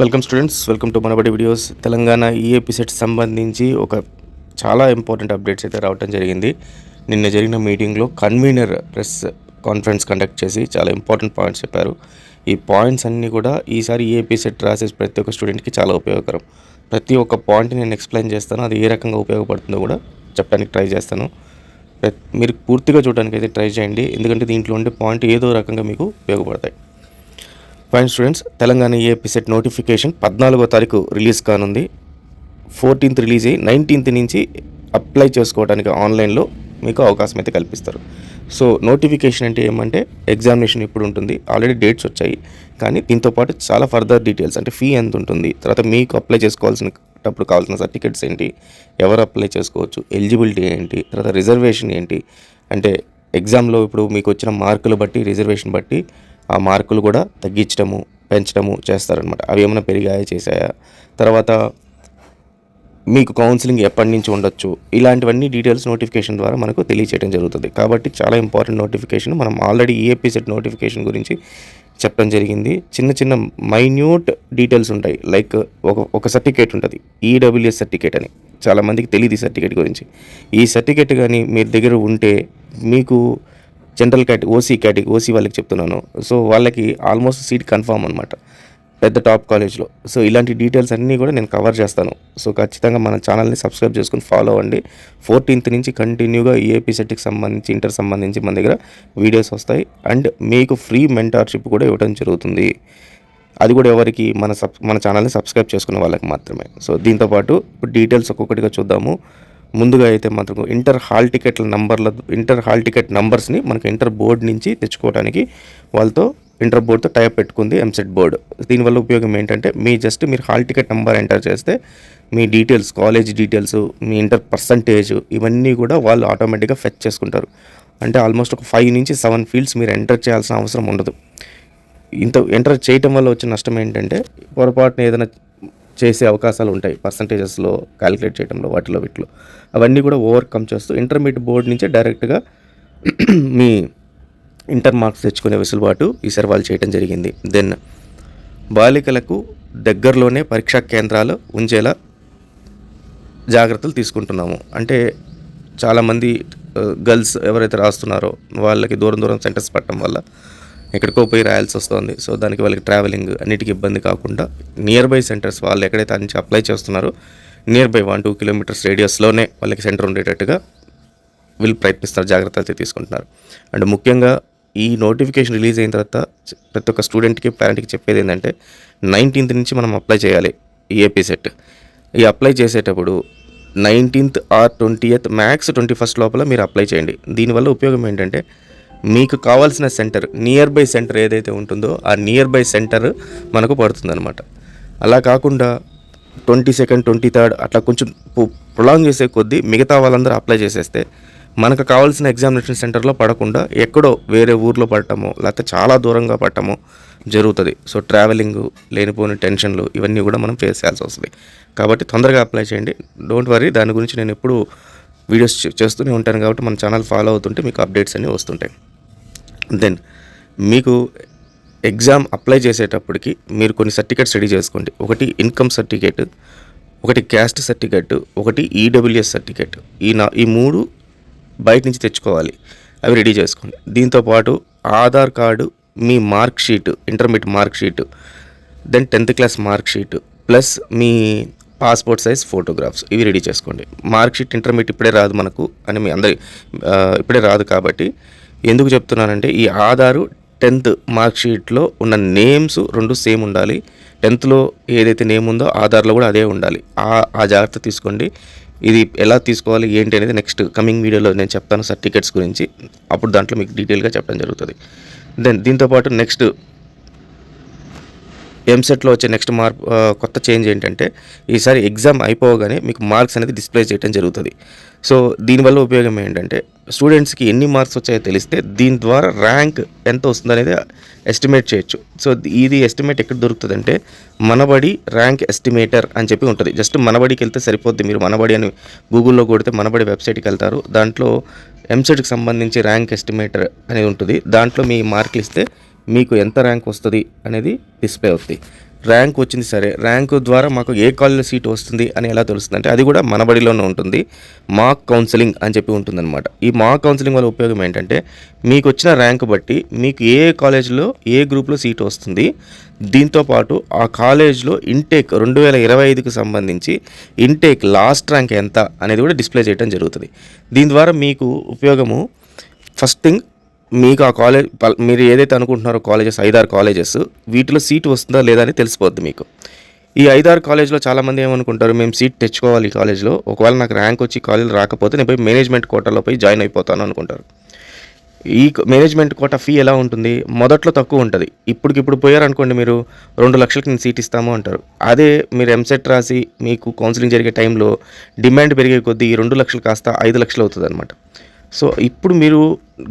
Welcome students welcome to Manabadi videos Telangana EAP CET సంబంధించి ఒక చాలా ఇంపార్టెంట్ అప్డేట్స్ అయితే రావటం జరిగింది. నిన్న జరిగిన మీటింగ్లో కన్వీనర్ ప్రెస్ కాన్ఫరెన్స్ కండక్ట్ చేసి చాలా ఇంపార్టెంట్ పాయింట్స్ చెప్పారు. ఈ పాయింట్స్ అన్నీ కూడా ఈసారి ఈఏపీ సెట్ రాసే ప్రతి ఒక్క స్టూడెంట్కి చాలా ఉపయోగకరం. ప్రతి ఒక్క పాయింట్ నేను ఎక్స్ప్లెయిన్ చేస్తాను అది ఏ రకంగా ఉపయోగపడుతుందో కూడా చెప్పడానికి ట్రై చేస్తాను. మీరు పూర్తిగా చూడడానికి అయితే ట్రై చేయండి ఎందుకంటే దీంట్లో ఉండే పాయింట్ ఏదో రకంగా మీకు ఉపయోగపడతాయి. Fine students Telangana AP CET notification పద్నాలుగో తారీఖు రిలీజ్ కానుంది. ఫోర్టీన్త్ రిలీజ్ అయ్యి నైన్టీన్త్ నుంచి అప్లై చేసుకోవడానికి ఆన్లైన్లో మీకు అవకాశం అయితే కల్పిస్తారు. సో నోటిఫికేషన్ అంటే ఏమంటే ఎగ్జామినేషన్ ఇప్పుడు ఉంటుంది. ఆల్రెడీ డేట్స్ వచ్చాయి. కానీ దీంతో పాటు చాలా ఫర్దర్ డీటెయిల్స్ అంటే ఫీ ఎంత ఉంటుంది తర్వాత మీకు అప్లై చేసుకోవాల్సినప్పుడు కావాల్సిన సర్టిఫికెట్స్ ఏంటి ఎవరు అప్లై చేసుకోవచ్చు ఎలిజిబిలిటీ ఏంటి తర్వాత రిజర్వేషన్ ఏంటి అంటే ఎగ్జామ్లో ఇప్పుడు మీకు వచ్చిన మార్కులు బట్టి రిజర్వేషన్ బట్టి ఆ మార్కులు కూడా తగ్గించడము పెంచడము చేస్తారనమాట అవి ఏమైనా పెరిగాయా చేశాయా? తర్వాత మీకు కౌన్సిలింగ్ ఎప్పటి నుంచి ఉండొచ్చు? ఇలాంటివన్నీ డీటెయిల్స్ నోటిఫికేషన్ ద్వారా మనకు తెలియచేయడం జరుగుతుంది. కాబట్టి చాలా ఇంపార్టెంట్ నోటిఫికేషన్ మనం ఆల్రెడీ ఈఏపీ నోటిఫికేషన్ గురించి చెప్పడం జరిగింది. చిన్న చిన్న మైన్యూట్ డీటెయిల్స్ ఉంటాయి. లైక్ ఒక ఒక సర్టిఫికేట్ ఉంటుంది. ఈడబ్ల్యూఎస్ సర్టిఫికేట్ అని. చాలామందికి తెలియదు ఈ సర్టిఫికేట్ గురించి. ఈ సర్టిఫికేట్ కానీ మీ దగ్గర ఉంటే మీకు general category OC category OC వాళ్ళకి చెప్తున్నాను. సో వాళ్ళకి ఆల్మోస్ట్ సీట్ కన్ఫామ్ అనమాట పెద్ద టాప్ కాలేజ్లో. సో ఇలాంటి డీటెయిల్స్ అన్నీ కూడా నేను కవర్ చేస్తాను. సో ఖచ్చితంగా మన ఛానల్ని సబ్స్క్రైబ్ చేసుకుని ఫాలో అవ్వండి. ఫోర్టీన్త్ నుంచి కంటిన్యూగా ఈఏపీ సెట్కి సంబంధించి ఇంటర్ సంబంధించి మన దగ్గర వీడియోస్ వస్తాయి. అండ్ మీకు ఫ్రీ మెంటార్షిప్ కూడా ఇవ్వడం జరుగుతుంది. అది కూడా ఎవరికి మన సబ్ మన ఛానల్ని సబ్స్క్రైబ్ చేసుకున్న వాళ్ళకి మాత్రమే. సో దీంతోపాటు ఇప్పుడు డీటెయిల్స్ ఒక్కొక్కటిగా చూద్దాము. ముందుగా అయితే మాత్రం ఇంటర్ హాల్ టికెట్ల నంబర్ల ఇంటర్ హాల్ టికెట్ నంబర్స్ని మనకు ఇంటర్ బోర్డ్ నుంచి తెచ్చుకోవడానికి వాళ్ళతో ఇంటర్ బోర్డ్తో టైప్ పెట్టుకుంది ఎంసెట్ బోర్డు. దీనివల్ల ఉపయోగం ఏంటంటే మీ జస్ట్ మీరు హాల్ టికెట్ నెంబర్ ఎంటర్ చేస్తే మీ డీటెయిల్స్ కాలేజ్ డీటెయిల్స్ మీ ఇంటర్ పర్సంటేజ్ ఇవన్నీ కూడా వాళ్ళు ఆటోమేటిక్గా ఫెచ్ చేసుకుంటారు. అంటే ఆల్మోస్ట్ ఒక ఫైవ్ నుంచి సెవెన్ ఫీల్డ్స్ మీరు ఎంటర్ చేయాల్సిన అవసరం ఉండదు. ఇంత ఎంటర్ చేయటం వల్ల వచ్చే నష్టం ఏంటంటే పొరపాటున ఏదైనా చేసే అవకాశాలు ఉంటాయి. పర్సంటేజెస్లో క్యాలిక్యులేట్ చేయడంలో వాటిలో వీటిలో. అవన్నీ కూడా ఓవర్కమ్ చేస్తూ ఇంటర్మీడియట్ బోర్డు నుంచే డైరెక్ట్గా మీ ఇంటర్ మార్క్స్ తెచ్చుకునే వెసులుబాటు ఈసారి వాళ్ళు చేయడం జరిగింది. దెన్ బాలికలకు దగ్గరలోనే పరీక్షా కేంద్రాలు ఉంచేలా జాగ్రత్తలు తీసుకుంటున్నాము. అంటే చాలామంది uh, గర్ల్స్ ఎవరైతే రాస్తున్నారో వాళ్ళకి దూరం దూరం సెంటర్స్ పట్టడం వల్ల ఎక్కడికో పోయి రాయాల్సి వస్తుంది. సో దానికి వాళ్ళకి ట్రావెలింగ్ అన్నిటికీ ఇబ్బంది కాకుండా నియర్ బై సెంటర్స్ వాళ్ళు ఎక్కడైతే నుంచి అప్లై చేస్తున్నారో near by one two kilometres రేడియస్లోనే వాళ్ళకి సెంటర్ ఉండేటట్టుగా వీళ్ళు ప్రయత్నిస్తారు జాగ్రత్త అయితే తీసుకుంటున్నారు. అండ్ ముఖ్యంగా ఈ నోటిఫికేషన్ రిలీజ్ అయిన తర్వాత ప్రతి ఒక్క స్టూడెంట్కి పేరెంట్కి చెప్పేది ఏంటంటే నైన్టీన్త్ నుంచి మనం అప్లై చేయాలి ఈ ఏపీ సెట్ ఈ అప్లై చేసేటప్పుడు nineteenth or twenty eighth max twenty first లోపల మీరు అప్లై చేయండి. దీనివల్ల ఉపయోగం ఏంటంటే మీకు కావాల్సిన సెంటర్ నియర్ బై సెంటర్ ఏదైతే ఉంటుందో ఆ నియర్ బై సెంటర్ మనకు పడుతుందన్నమాట. అలా కాకుండా ట్వంటీ సెకండ్ ట్వంటీ థర్డ్ అట్లా కొంచెం ప్రొలాంగ్ చేసే కొద్దీ మిగతా వాళ్ళందరూ అప్లై చేసేస్తే మనకు కావాల్సిన ఎగ్జామినేషన్ సెంటర్లో పడకుండా ఎక్కడో వేరే ఊర్లో పడటమో లేకపోతే చాలా దూరంగా పడటమో జరుగుతుంది. సో ట్రావెలింగ్ లేనిపోని టెన్షన్లు ఇవన్నీ కూడా మనం ఫేస్ చేయాల్సి వస్తుంది. కాబట్టి తొందరగా అప్లై చేయండి. డోంట్ వరీ దాని గురించి నేను ఎప్పుడు వీడియోస్ చేస్తూనే ఉంటాను కాబట్టి మన ఛానల్ ఫాలో అవుతుంటే మీకు అప్డేట్స్ అన్నీ వస్తుంటాయి. దెన్ మీకు ఎగ్జామ్ అప్లై చేసేటప్పటికి మీరు కొన్ని సర్టిఫికేట్స్ రెడీ చేసుకోండి. ఒకటి ఇన్కమ్ సర్టిఫికేట్ ఒకటి క్యాస్ట్ సర్టిఫికేట్ ఒకటి ఈడబ్ల్యూఎస్ సర్టిఫికేట్ ఈ నా ఈ మూడు బయట నుంచి తెచ్చుకోవాలి. అవి రెడీ చేసుకోండి. దీంతోపాటు ఆధార్ కార్డు మీ mark sheet intermediate mark sheet then tenth class mark sheet plus మీ పాస్పోర్ట్ సైజ్ ఫోటోగ్రాఫ్స్ ఇవి రెడీ చేసుకోండి. మార్క్ షీట్ ఇంటర్మీడియట్ ఇప్పుడే రాదు మనకు అని మీ అందరి ఇప్పుడే రాదు కాబట్టి ఎందుకు చెప్తున్నానంటే ఈ ఆధారు టెన్త్ మార్క్షీట్లో ఉన్న నేమ్స్ రెండు సేమ్ ఉండాలి. టెన్త్లో ఏదైతే నేమ్ ఉందో ఆధార్లో కూడా అదే ఉండాలి. ఆ ఆ జాగ్రత్త తీసుకోండి. ఇది ఎలా తీసుకోవాలి ఏంటి అనేది నెక్స్ట్ కమింగ్ వీడియోలో నేను చెప్తాను సర్టిఫికెట్స్ గురించి. అప్పుడు దాంట్లో మీకు డీటెయిల్గా చెప్పడం జరుగుతుంది. దెన్ దీంతోపాటు నెక్స్ట్ ఎంసెట్లో వచ్చే నెక్స్ట్ మార్క్ కొత్త చేంజ్ ఏంటంటే ఈసారి ఎగ్జామ్ అయిపోగానే మీకు మార్క్స్ అనేది డిస్ప్లే చేయడం జరుగుతుంది. సో దీనివల్ల ఉపయోగం ఏంటంటే స్టూడెంట్స్కి ఎన్ని మార్క్స్ వచ్చాయో తెలిస్తే దీని ద్వారా ర్యాంక్ ఎంత వస్తుంది అనేది ఎస్టిమేట్ చేయొచ్చు. సో ఇది ఎస్టిమేట్ ఎక్కడ దొరుకుతుందంటే మనబడి ర్యాంక్ ఎస్టిమేటర్ అని చెప్పి ఉంటుంది. జస్ట్ మనబడికి వెళ్తే సరిపోద్ది. మీరు మనబడి అని గూగుల్లో కొడితే మనబడి వెబ్సైట్కి వెళ్తారు. దాంట్లో ఎంసెట్కి సంబంధించి ర్యాంక్ ఎస్టిమేటర్ అనేది ఉంటుంది. దాంట్లో మీ మార్కులు ఇస్తే మీకు ఎంత ర్యాంక్ వస్తుంది అనేది డిస్ప్లే అవుతుంది ర్యాంక్ వచ్చింది సరే. ర్యాంకు ద్వారా మాకు ఏ కాలేజీలో సీట్ వస్తుంది అని ఎలా తెలుస్తుంది అంటే అది కూడా మన బడిలోనే ఉంటుంది. మాక్ కౌన్సిలింగ్ అని చెప్పి ఉంటుందన్నమాట. ఈ మాక్ కౌన్సిలింగ్ వల్ల ఉపయోగం ఏంటంటే మీకు వచ్చిన ర్యాంక్ బట్టి మీకు ఏ కాలేజ్లో ఏ గ్రూప్లో సీట్ వస్తుంది. దీంతోపాటు ఆ కాలేజ్లో ఇంటేక్ రెండు వేల ఇరవై ఐదుకు సంబంధించి ఇంటేక్ లాస్ట్ ర్యాంక్ ఎంత అనేది కూడా డిస్ప్లే చేయడం జరుగుతుంది. దీని ద్వారా మీకు ఉపయోగము ఫస్ట్ థింగ్ మీకు ఆ కాలేజ్ మీరు ఏదైతే అనుకుంటున్నారో కాలేజెస్ ఐదారు కాలేజెస్ వీటిలో సీట్ వస్తుందా లేదా అని తెలిసిపోద్ది మీకు. ఈ ఐదారు కాలేజ్లో చాలామంది ఏమనుకుంటారు మేము సీట్ తెచ్చుకోవాలి ఈ కాలేజ్లో ఒకవేళ నాకు ర్యాంక్ వచ్చి కాలేజ్ రాకపోతే నేను పోయి మేనేజ్మెంట్ కోటాలో పోయి జాయిన్ అయిపోతాను అనుకుంటారు. ఈ మేనేజ్మెంట్ కోటా ఫీ ఎలా ఉంటుంది? మొదట్లో తక్కువ ఉంటుంది. ఇప్పటికిప్పుడు పోయారనుకోండి మీరు రెండు లక్షలకి నేను సీట్ ఇస్తాము అంటారు. అదే మీరు ఎంసెట్ రాసి మీకు కౌన్సిలింగ్ జరిగే టైంలో డిమాండ్ పెరిగే కొద్దీ ఈ రెండు లక్షలు కాస్త ఐదు లక్షలు అవుతుంది అనమాట సో ఇప్పుడు మీరు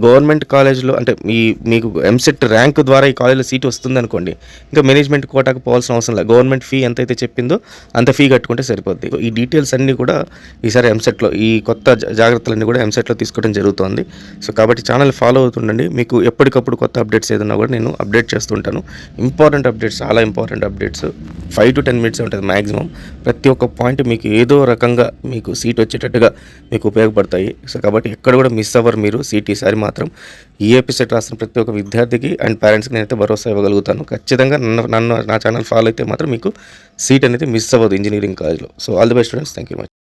గవర్నమెంట్ కాలేజ్లో అంటే మీ మీకు ఎంసెట్ ర్యాంక్ ద్వారా ఈ కాలేజ్లో సీట్ వస్తుంది అనుకోండి ఇంకా మేనేజ్మెంట్ కోటాకు పోవాల్సిన అవసరం లేదు. గవర్నమెంట్ ఫీ ఎంతైతే చెప్పిందో అంత ఫీ కట్టుకుంటే సరిపోద్ది. ఈ డీటెయిల్స్ అన్నీ కూడా ఈసారి ఎంసెట్లో ఈ కొత్త జా- జాగ్రత్తలన్నీ కూడా ఎంసెట్లో తీసుకోవడం జరుగుతుంది. సో కాబట్టి ఛానల్ ఫాలో అవుతుండండి. మీకు ఎప్పటికప్పుడు కొత్త అప్డేట్స్ ఏదన్నా కూడా నేను అప్డేట్ చేస్తుంటాను ఇంపార్టెంట్ అప్డేట్స్ చాలా important updates. Five to ten minutes ఉంటుంది మ్యాక్సిమం ప్రతి ఒక్క పాయింట్ మీకు ఏదో రకంగా మీకు సీట్ వచ్చేటట్టుగా మీకు ఉపయోగపడతాయి. సో కాబట్టి ఎక్కడ కూడా మిస్ అవ్వరు మీరు. సీట్ ఈసారి మాత్రం ఈ ఎపిసోడ్ రాసిన ప్రతి ఒక్క విద్యార్థికి అండ్ పేరెంట్స్కి నేనైతే భరోసా ఇవ్వగలుగుతాను. ఖచ్చితంగా నన్ను నన్ను నా ఛానల్ ఫాలో అయితే మాత్రం మీకు సీట్ అనేది మిస్ అవ్వదు ఇంజనీరింగ్ కాలేజ్లో. So all the best students. Thank you much.